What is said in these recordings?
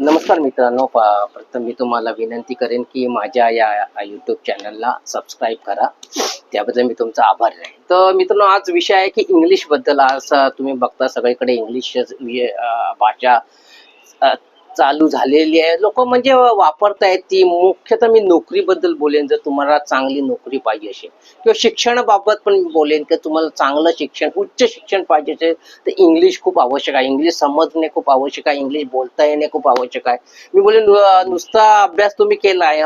नमस्कार मित्रांनो प्रथम मी तुम्हाला विनंती करेन की माझ्या या यूट्यूब चॅनलला सबस्क्राईब करा. त्याबद्दल मी तुमचा आभार आहे. तर मित्रांनो आज विषय आहे की इंग्लिशबद्दल. आज तुम्ही बघता सगळीकडे इंग्लिश म्हणजे, भाषा चालू झालेली आहे. लोक म्हणजे वापरतायत ती. मुख्यतः मी नोकरीबद्दल बोलेन. जर तुम्हाला चांगली नोकरी पाहिजे असेल किंवा शिक्षणाबाबत पण बोलेन की तुम्हाला चांगलं शिक्षण उच्च शिक्षण पाहिजे असेल तर इंग्लिश खूप आवश्यक आहे. इंग्लिश समजणे खूप आवश्यक आहे. इंग्लिश बोलता येणे खूप आवश्यक आहे. मी बोलेन नुसता अभ्यास तुम्ही केला आहे.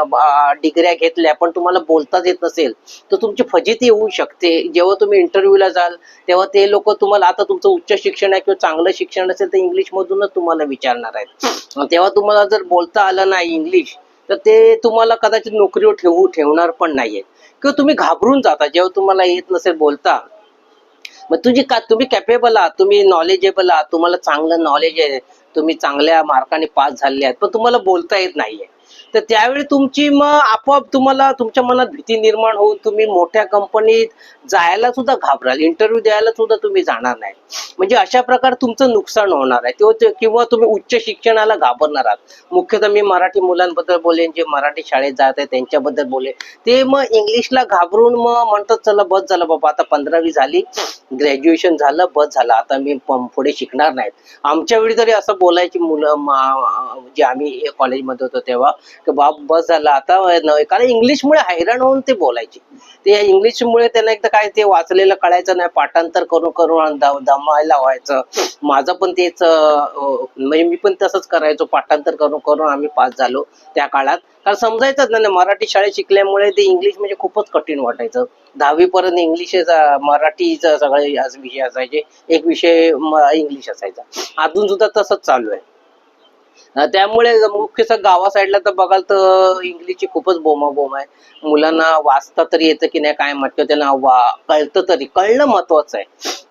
डिग्र्या घेतल्या पण तुम्हाला बोलताच येत नसेल तर तुमची फजिती होऊ शकते. जेव्हा तुम्ही इंटरव्ह्यूला जाल तेव्हा ते लोक तुम्हाला आता तुमचं उच्च शिक्षण आहे किंवा चांगलं शिक्षण असेल तर इंग्लिश मधूनच तुम्हाला विचारणार आहेत. तेव्हा तुम्हाला जर बोलता आलं नाही इंग्लिश तर ते तुम्हाला कदाचित नोकरीवर ठेवू ठेवणार पण नाहीये. किंवा तुम्ही घाबरून जाता जेव्हा तुम्हाला येत नसेल बोलता मग तुझी का तुम्ही कॅपेबल आहात तुम्ही नॉलेजेबल आहात तुम्हाला चांगलं नॉलेज आहे तुम्ही चांगल्या मार्काने पास झाले आहेत पण तुम्हाला बोलता येत नाहीये. तर त्यावेळी तुमची मग आपोआप तुम्हाला तुमच्या मनात भीती निर्माण होऊन तुम्ही मोठ्या कंपनीत जायला सुद्धा घाबराल. इंटरव्ह्यू द्यायला सुद्धा तुम्ही जाणार नाही. म्हणजे अशा प्रकारे तुमचं नुकसान होणार आहे. किंवा ते- किंवा तुम्ही उच्च शिक्षणाला घाबरणार आहात. मुख्यतः मी मराठी मुलांबद्दल बोलेन जे मराठी शाळेत जात आहे त्यांच्याबद्दल बोलेन. ते मग इंग्लिशला घाबरून मग म्हणतात चला बस झालं बाबा आता पंधरावी झाली ग्रॅज्युएशन झालं बस झालं. आता मी पुढे शिकणार नाहीत. आमच्या वेळी तरी असं बोलायची मुलं जे आम्ही कॉलेजमध्ये होतो तेव्हा की बाप बस झालं. आता नव्हे कारण इंग्लिशमुळे हैराण होऊन ते बोलायचे. ते इंग्लिशमुळे त्यांना एकदा काय ते वाचलेलं कळायचं नाही. पाठांतर करून करून दमायला व्हायचं. माझं पण तेच म्हणजे मी पण तसंच करायचो. पाठांतर करून करून आम्ही पास झालो त्या काळात. कारण समजायचंच नाही. मराठी शाळेत शिकल्यामुळे ते इंग्लिश म्हणजे खूपच कठीण वाटायचं. दहावी पर्यंत इंग्लिश मराठीचा सगळे विषय असायचे. एक विषय इंग्लिश असायचा. अजून सुद्धा तसंच चालू आहे. त्यामुळे मुख्य गावा साईडला तर बघाल तर इंग्लिशची खूपच बोमाबोम आहे. मुलांना वाचता तरी येतं की नाही काय म्हटलं त्यांना वा कळतं तरी. कळणं महत्वाचं आहे.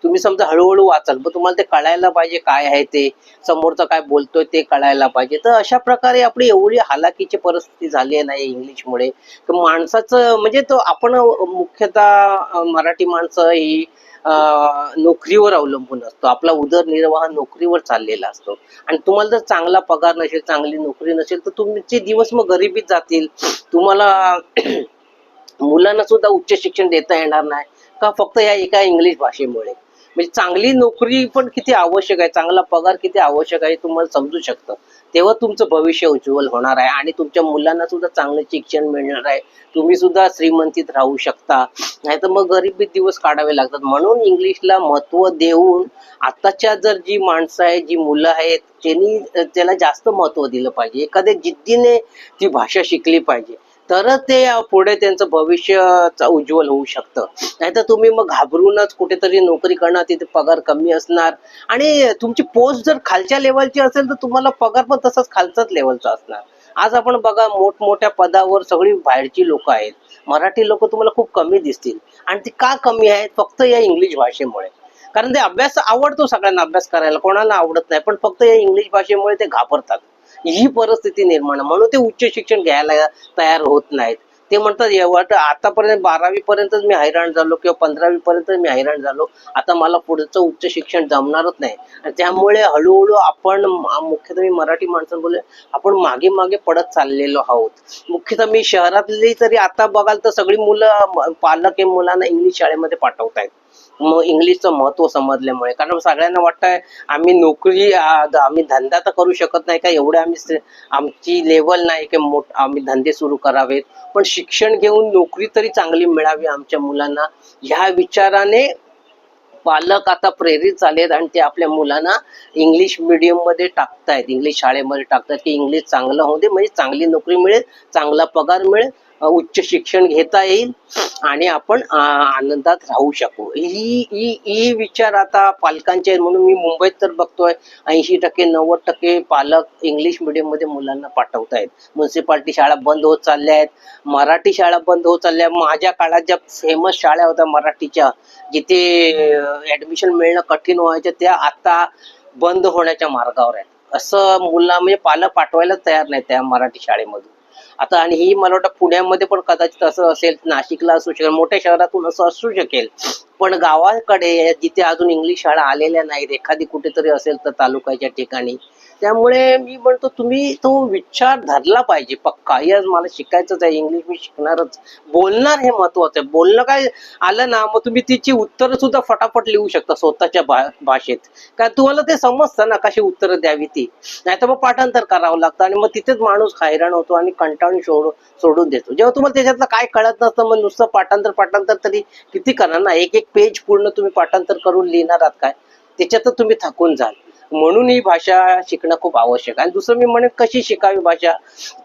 तुम्ही समजा हळूहळू वाचाल पण तुम्हाला ते कळायला पाहिजे काय आहे ते समोरचं काय बोलतोय ते कळायला पाहिजे. तर अशा प्रकारे आपली एवढी हालाकीची परिस्थिती झाली आहे नाही इंग्लिशमुळे. तर माणसाचं म्हणजे तो आपण मुख्यतः मराठी माणसं ही नोकरीवर अवलंबून असतो. आपला उदरनिर्वाह नोकरीवर चाललेला असतो. आणि तुम्हाला जर चांगला पगार नसेल चांगली नोकरी नसेल तर तुमचे दिवस मग गरिबीत जातील तुम्हाला मुलांना सुद्धा उच्च शिक्षण देता येणार नाही. का फक्त या एका इंग्लिश भाषेमुळे? म्हणजे चांगली नोकरी पण किती आवश्यक आहे चांगला पगार किती आवश्यक आहे तुम्हाला समजू शकतं. तेव्हा तुमचं भविष्य उज्ज्वल होणार आहे आणि तुमच्या मुलांना सुद्धा चांगलं शिक्षण मिळणार आहे. तुम्ही सुद्धा श्रीमंतीत राहू शकता. नाही तर मग गरिबीत दिवस काढावे लागतात. म्हणून इंग्लिशला महत्त्व देऊन आताच्या जर जी माणसं आहेत जी मुलं आहेत त्यांनी त्याला जास्त महत्त्व दिलं पाहिजे. एखाद्या जिद्दीने ती भाषा शिकली पाहिजे. तरच ते पुढे त्यांचं भविष्य उज्ज्वल होऊ शकतं. नाहीतर तुम्ही मग घाबरूनच कुठेतरी नोकरी करणार तिथे पगार कमी असणार. आणि तुमची पोस्ट जर खालच्या लेवलची असेल तर तुम्हाला पगार पण तसाच खालचाच लेवलचा असणार. आज आपण बघा मोठमोठ्या पदावर सगळी बाहेरची लोक आहेत. मराठी लोक तुम्हाला खूप कमी दिसतील. आणि ती का कमी आहेत? फक्त या इंग्लिश भाषेमुळे. कारण ते अभ्यास आवडतो सगळ्यांना अभ्यास करायला. कोणाला आवडत नाही पण फक्त या इंग्लिश भाषेमुळे ते घाबरतात. ही परिस्थिती निर्माण म्हणून ते उच्च शिक्षण घ्यायला तयार होत नाहीत. ते म्हणतात एवढं आतापर्यंत बारावी पर्यंतच मी हैराण झालो किंवा पंधरावी पर्यंत मी हैराण झालो. आता मला पुढचं उच्च शिक्षण जमणारच नाही. आणि त्यामुळे हळूहळू आपण मुख्यतः मी मराठी माणसं बोलले आपण मागे मागे पडत चाललेलो आहोत. मुख्यतः मी शहरातली तरी आता बघाल तर सगळी मुलं पालक हे मुलांना इंग्लिश शाळेमध्ये पाठवतायत. इंग्लिशचं महत्त्व समजल्यामुळे. कारण सगळ्यांना वाटतंय आम्ही नोकरी आम्ही धंदा तर करू शकत नाही का? एवढे आम्ही आमची लेवल नाही की मोठ आम्ही धंदे सुरू करावेत. पण शिक्षण घेऊन नोकरी तरी चांगली मिळावी आमच्या मुलांना. ह्या विचाराने पालक आता प्रेरित झालेत आणि ते आपल्या मुलांना इंग्लिश मीडियममध्ये मध्ये टाकतायत. इंग्लिश शाळेमध्ये टाकतायत की इंग्लिश चांगलं होऊ दे म्हणजे चांगली नोकरी मिळेल चांगला पगार मिळेल. उच्च शिक्षण घेता येईल आणि आपण आनंदात राहू शकू. ही ही ही विचार आता पालकांचे आहेत. म्हणून मी मुंबईत तर बघतोय ऐंशी टक्के नव्वद टक्के पालक इंग्लिश मीडियममध्ये मुलांना पाठवत आहेत म्युन्सिपाल्टी शाळा बंद होत चालल्या आहेत. मराठी शाळा बंद होत चालल्या आहेत. माझ्या काळात ज्या फेमस शाळा होत्या मराठीच्या जिथे ऍडमिशन मिळणं कठीण व्हायचं त्या आता बंद होण्याच्या मार्गावर आहेत. असं मुला म्हणजे पालक पाठवायला तयार नाही त्या मराठी शाळेमधून. आता आणि ही मला वाटतं पुण्यामध्ये पण कदाचित असं असेल नाशिकला असू शकेल मोठ्या शहरातून असं असू शकेल. पण गावाकडे जिथे अजून इंग्लिश शाळा आलेल्या नाहीत एखादी कुठेतरी असेल तर तालुक्याच्या ठिकाणी त्यामुळे मी म्हणतो तुम्ही तो विचार धरला पाहिजे पक्का. यस मला शिकायचंच आहे इंग्लिश मी शिकणारच. बोलणार हे महत्वाचं आहे. बोलणं काय आलं ना मग तुम्ही तिची उत्तरं सुद्धा फटाफट लिहू शकता स्वतःच्या भा- भाषेत. कारण तुम्हाला ते समजतं ना कशी उत्तरं द्यावी ती. नाही तर मग पाठांतर करावं लागतं आणि मग तिथेच माणूस हैराण होतो आणि कंटाळून सोडून सोडून देतो. जेव्हा तुम्हाला त्याच्यातलं काय कळत नसतं मग नुसतं पाठांतर पाठांतर तरी किती करणार ना? एक एक पेज पूर्ण तुम्ही पाठांतर करून लिहिणार आहात काय? त्याच्यातच तुम्ही थकून जाल. म्हणून ही भाषा शिकणं खूप आवश्यक आहे. आणि दुसरं मी म्हणेन कशी शिकावी भाषा?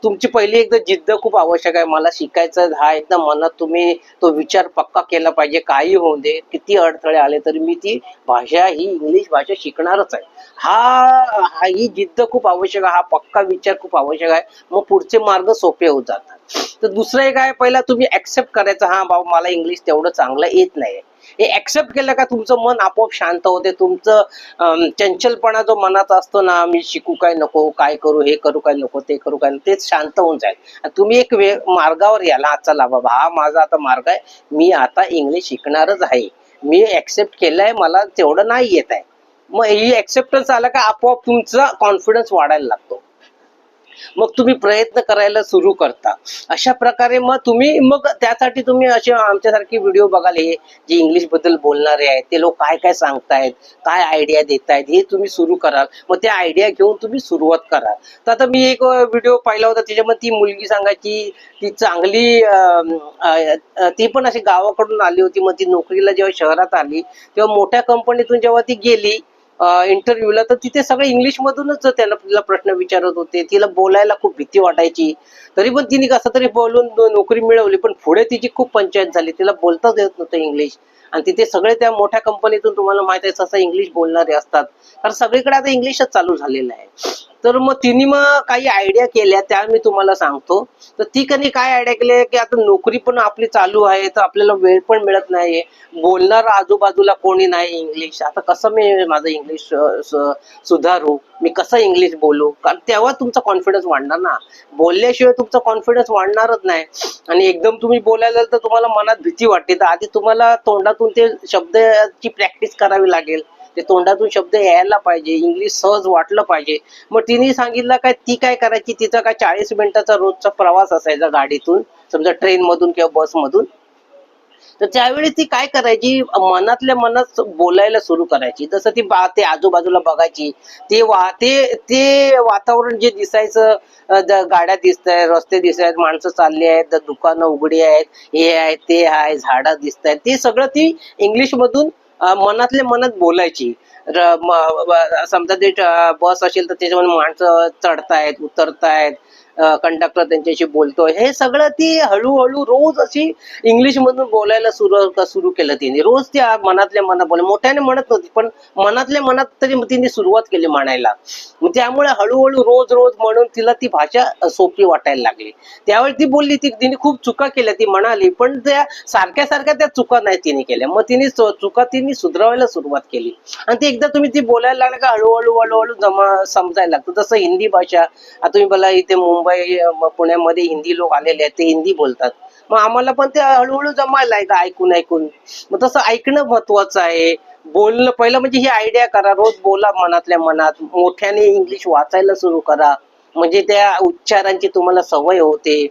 तुमची पहिली एकदा जिद्द खूप आवश्यक आहे. मला शिकायचं हा एकदा मनात तुम्ही तो विचार पक्का केला पाहिजे. काही होऊ दे किती अडथळे आले तरी मी ती भाषा ही इंग्लिश भाषा शिकणारच आहे. हा हा ही जिद्द खूप आवश्यक आहे. हा पक्का विचार खूप आवश्यक आहे. मग पुढचे मार्ग सोपे होत जातात तर दुसरं एक आहे पहिला तुम्ही ऍक्सेप्ट करायचं. हा बाबा मला इंग्लिश तेवढं चांगलं येत नाही हे ऍक्सेप्ट केलं का तुमचं मन आपोआप शांत होते? तुमचं चंचलपणा जो मनाचा असतो ना मी शिकू काय नको काय करू हे करू काय नको ते करू काय तेच शांत होऊन जाईल. आणि तुम्ही एक वे मार्गावर याला चला बाबा हा माझा आता मार्ग आहे. मी आता इंग्लिश शिकणारच आहे. मी ऍक्सेप्ट केलंय मला तेवढं नाही येत आहे. मग ही ऍक्सेप्टन्स आला का आपोआप तुमचा कॉन्फिडन्स वाढायला लागतो. मग तुम्ही प्रयत्न करायला सुरू करता. अशा प्रकारे मग तुम्ही मग त्यासाठी तुम्ही असे आमच्यासारखे व्हिडिओ बघाल हे जे इंग्लिशबद्दल बोलणारे आहेत ते लोक काय काय सांगतायत काय आयडिया देत आहेत हे तुम्ही सुरू कराल. मग त्या आयडिया घेऊन तुम्ही सुरुवात कराल. तर आता मी एक व्हिडिओ पाहिला होता त्याच्यामध्ये ती मुलगी सांगायची ती चांगली ती पण अशी गावाकडून आली होती. मग ती नोकरीला जेव्हा शहरात आली तेव्हा मोठ्या कंपनीतून जेव्हा ती गेली इंटरव्ह्यूला तर तिथे सगळे इंग्लिश मधूनच त्याला तिला प्रश्न विचारत होते. तिला बोलायला खूप भीती वाटायची. तरी पण तिने कसं तरी बोलून नोकरी मिळवली पण पुढे तिची खूप पंचायत झाली. तिला बोलताच येत नव्हतं इंग्लिश आणि तिथे सगळे त्या मोठ्या कंपनीतून तुम्हाला माहीत आहे तसं इंग्लिश बोलणारे असतात. कारण सगळीकडे आता इंग्लिशच चालू झालेलं आहे. तर मग तिने मग काही आयडिया केल्या त्या मी तुम्हाला सांगतो. तर ती कधी काय आयडिया केली की आता नोकरी पण आपली चालू आहे तर आपल्याला वेळ पण मिळत नाहीये. बोलणार आजूबाजूला कोणी नाही इंग्लिश आता कसं मी माझं इंग्लिश सुधारू? मी कसं इंग्लिश बोलू? कारण तेव्हा तुमचा कॉन्फिडन्स वाढणार ना. बोलल्याशिवाय तुमचा कॉन्फिडन्स वाढणारच नाही. आणि एकदम तुम्ही बोलायला तर तुम्हाला मनात भीती वाटते. तर आधी तुम्हाला तोंडात तोंडातून ते शब्दाची प्रॅक्टिस करावी लागेल. ते तोंडातून शब्द यायला पाहिजे इंग्लिश सहज वाटलं पाहिजे. मग तिने सांगितलं काय ती काय करायची? तिचा काय चाळीस मिनिटाचा रोजचा प्रवास असायचा गाडीतून. समजा ट्रेन मधून किंवा बस मधून. तर त्यावेळी ती काय करायची? मनातल्या मनात बोलायला सुरू करायची. जसं ती बा ते आजूबाजूला बघायची. ते वा ते ते वातावरण जे दिसायचं गाड्या दिसत आहेत रस्ते दिसत आहेत माणसं चालली आहेत दुकानं उघडी आहेत हे आहे ते आहे झाडं दिसत आहेत ते सगळं ती इंग्लिश मधून मनातल्या मनात बोलायची. समजा ते बस असेल तर त्याच्यामध्ये माणसं चढतायत उतरतायत. कंडक्टर त्यांच्याशी बोलतोय. हे सगळं ती हळूहळू रोज अशी इंग्लिश मधून बोलायला सुरू सुरू केलं तिने. रोज त्या मनातल्या मनात बोल मोठ्याने म्हणत नव्हती पण मनातल्या मनात तरी तिने सुरुवात केली म्हणायला. त्यामुळे हळूहळू रोज रोज म्हणून तिला ती भाषा सोपी वाटायला लागली. त्यावेळी ती बोलली ती तिने खूप चुका केल्या ती म्हणाली पण त्या सारख्या सारख्या त्या चुका नाही तिने केल्या. मग तिने चुका तिने सुधारायला सुरुवात केली. आणि ती एकदा तुम्ही ती बोलायला लागला का हळूहळू हळूहळू जमा समजायला लागतं. जसं हिंदी भाषा तुम्ही बोला इथे मुंबई मुंबई पुण्यामध्ये हिंदी लोक आलेले आहेत ते हिंदी बोलतात. मग आम्हाला पण ते हळूहळू जमायला आहे ऐकून ऐकून. मग तसं ऐकणं महत्वाचं आहे. बोलणं पहिलं म्हणजे ही आयडिया करा रोज बोला मनातल्या मनात. मोठ्याने इंग्लिश वाचायला सुरू करा. म्हणजे त्या उच्चारांची तुम्हाला सवय होते.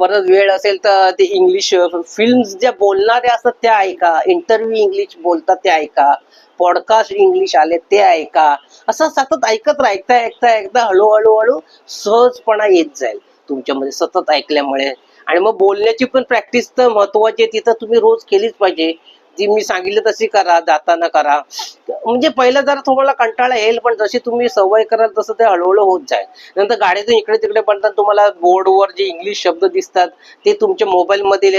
परत वेळ असेल तर ते इंग्लिश फिल्म ज्या बोलणाऱ्या असतात त्या ऐका. इंटरव्ह्यू इंग्लिश बोलतात ते ऐका. पॉडकास्ट इंग्लिश आले ते ऐका. असं सतत ऐकत ऐकता ऐकता ऐकता हळूहळू हळू सहजपणा येत जाईल. तुमच्यामध्ये सतत ऐकल्यामुळे. आणि मग बोलण्याची पण प्रॅक्टिस तर महत्वाची आहे. तिथं तुम्ही रोज केलीच पाहिजे. जी मी सांगितलं तशी करा जाताना करा. म्हणजे पहिलं जरा तुम्हाला कंटाळा येईल पण जशी तुम्ही सवय कराल तसं ते हळूहळू होत जाईल. नंतर गाडीतून इकडे तिकडे पडतात तुम्हाला बोर्डवर जे इंग्लिश शब्द दिसतात ते तुमच्या मोबाईल मध्ये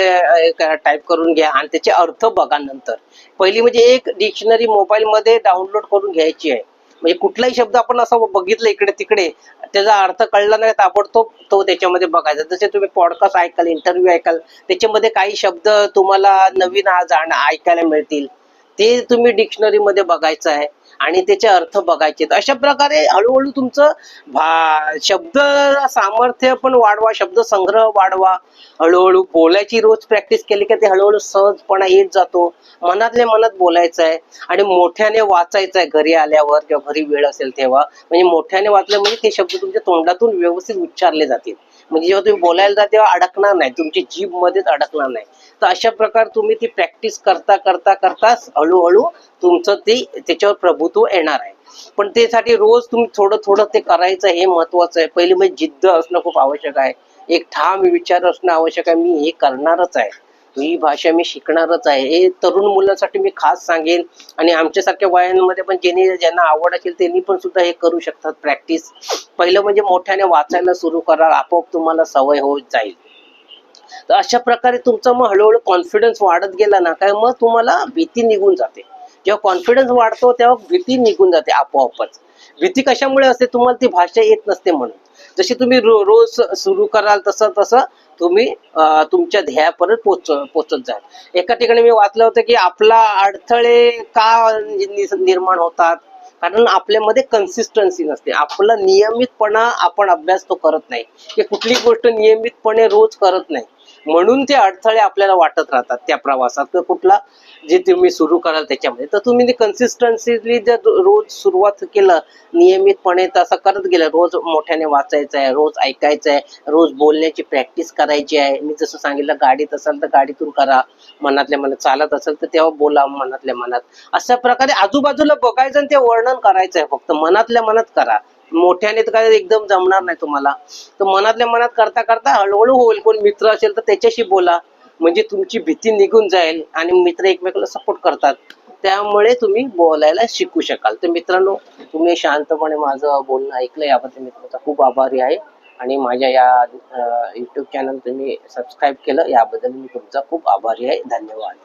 टाईप करून घ्या आणि त्याचे अर्थ बघा नंतर. पहिली म्हणजे एक डिक्शनरी मोबाईल मध्ये डाउनलोड करून घ्यायची आहे. म्हणजे कुठलाही शब्द आपण असा बघितलं इकडे तिकडे त्याचा अर्थ कळला नाही ताबडतोब तो त्याच्यामध्ये बघायचा. जसे तुम्ही पॉडकास्ट ऐकाल इंटरव्ह्यू ऐकाल त्याच्यामध्ये काही शब्द तुम्हाला नवीन जाण ऐकायला मिळतील. ते तुम्ही डिक्शनरी मध्ये बघायचं आहे. आणि त्याचे अर्थ बघायचे अशा प्रकारे हळूहळू तुमचं भा शब्द सामर्थ्य पण वाढवा शब्द संग्रह वाढवा. हळूहळू बोलायची रोज प्रॅक्टिस केली की ते हळूहळू सहजपणा येत जातो. मनातल्या मनात बोलायचं आहे आणि मोठ्याने वाचायचं आहे घरी आल्यावर किंवा घरी वेळ असेल तेव्हा. म्हणजे मोठ्याने वाचलं म्हणजे ते शब्द तुमच्या तोंडातून व्यवस्थित उच्चारले जातील. म्हणजे जेव्हा तुम्ही बोलायला जा तेव्हा अडकणार नाही. तुमची जीभ मध्येच अडकणार नाही. तर अशा प्रकारे तुम्ही ती प्रॅक्टिस करता करता करता हळूहळू तुमचं ते त्याच्यावर प्रभुत्व येणार आहे. पण त्यासाठी रोज तुम्ही थोडं थोडं ते करायचं हे महत्वाचं आहे. पहिले म्हणजे जिद्द असणं खूप आवश्यक आहे. एक ठाम विचार असणं आवश्यक आहे. मी हे करणारच आहे. ही भाषा मी शिकणारच आहे. हे तरुण मुलांसाठी मी खास सांगेन. आणि आमच्यासारख्या वयांमध्ये पण ज्यांनी ज्यांना आवड असेल त्यांनी पण सुद्धा हे करू शकतात प्रॅक्टिस पहिलं म्हणजे मोठ्याने वाचायला सुरू करा आपोआप तुम्हाला सवय होत जाईल. तर अशा प्रकारे तुमचा मग हळूहळू कॉन्फिडन्स वाढत गेला ना काय मग तुम्हाला भीती निघून जाते. जेव्हा कॉन्फिडन्स वाढतो तेव्हा भीती निघून जाते आपोआपच. भीती कशामुळे असते? तुम्हाला ती भाषा येत नसते म्हणून. जशी तुम्ही रो, रोज सुरू कराल तसं तसं तुम्ही तुमच्या ध्येयापर्यंत पोच पोचत जाल. एका ठिकाणी मी वाचलं होतं की आपला अडथळे का निर्माण होतात? कारण आपल्यामध्ये कन्सिस्टन्सी नसते. आपला नियमितपणा आपण अभ्यास तो करत नाही. की कुठली गोष्ट नियमितपणे रोज करत नाही. म्हणून ते अडथळे आपल्याला वाटत राहतात त्या प्रवासात. तर कुठला जे तुम्ही सुरू कराल त्याच्यामध्ये. तर तुम्ही कन्सिस्टन्सीली जर रोज सुरुवात केलं नियमितपणे तसं करत गेलं रोज मोठ्याने वाचायचं आहे रोज ऐकायचं आहे रोज बोलण्याची प्रॅक्टिस करायची आहे. मी जसं सांगितलं गाडीत असाल तर गाडीतून करा मनातल्या मनात चालत असेल तर तेव्हा बोला मनातल्या मनात. अशा प्रकारे आजूबाजूला बघायचं आणि ते वर्णन करायचं आहे फक्त. मनातल्या मनात करा. मोठ्याने तर काय एकदम जमणार नाही तुम्हाला. तर मनातल्या मनात करता करता हळूहळू होईल. कोण मित्र असेल तर त्याच्याशी बोला. म्हणजे तुमची भीती निघून जाईल आणि मित्र एकमेकाला सपोर्ट करतात. त्यामुळे तुम्ही बोलायला शिकू शकाल. तर मित्रांनो तुम्ही शांतपणे माझं बोलणं ऐकलं. याबद्दल मी तुमचा खूप आभारी आहे. आणि माझ्या या युट्यूब चॅनल तुम्ही सबस्क्राईब केलं. याबद्दल मी तुमचा खूप आभारी आहे. धन्यवाद.